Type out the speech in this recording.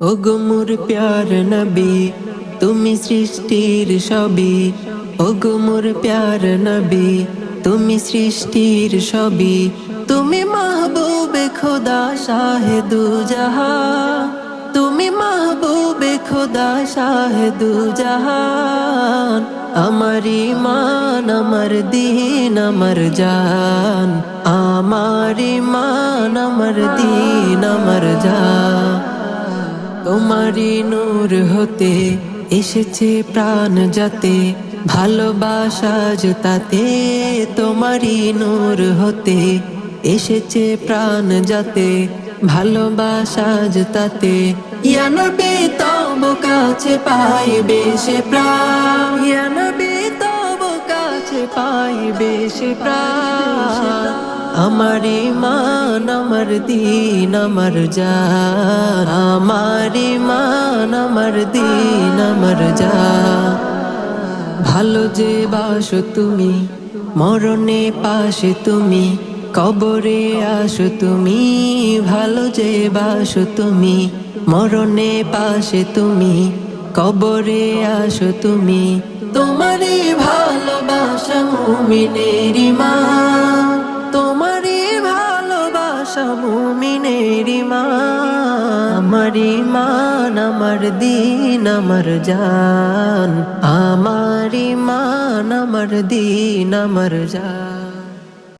ওগো মোর প্যার নবী, তুমি সৃষ্টির সবই। ওগো মোর প্যার নবী, তুমি সৃষ্টির সবই। তুমি মাহবুবে খোদা শাহেদু জাহা। তুমি মাহবুবে খোদা শাহেদু জাহান আমার ইমান আমার দিন, আমার জান। আমার ইমান আমার দিন, আমার জান। তোমারি নূর হতে এসেছে প্রাণ যাতে, ভালোবাসা তাতে তোমারি নূর হতে এসেছে প্রাণ যাতে, ভালোবাসা তাতে ইয়ানবি তব কাছে পাইবে সে প্রাণ ইয়ানবি তব কাছে পাই সে প্রাণ। আমার ইমান, আমার দিন, আমার জান আমার ইমান, আমার দিন, আমার জান ভালো যে বাসো তুমি, মরণে পাশে তুমি, কবরে আসো তুমি। ভালো যে বাসো তুমি, মরণে পাশে তুমি, কবরে আসো তুমি। তোমারই ভালোবাসা মুমিনের ইমান। মুমিনের ইমান আমার ইমান আমার দিন আমার জান। আমার ইমান আমার দিন আমার জান।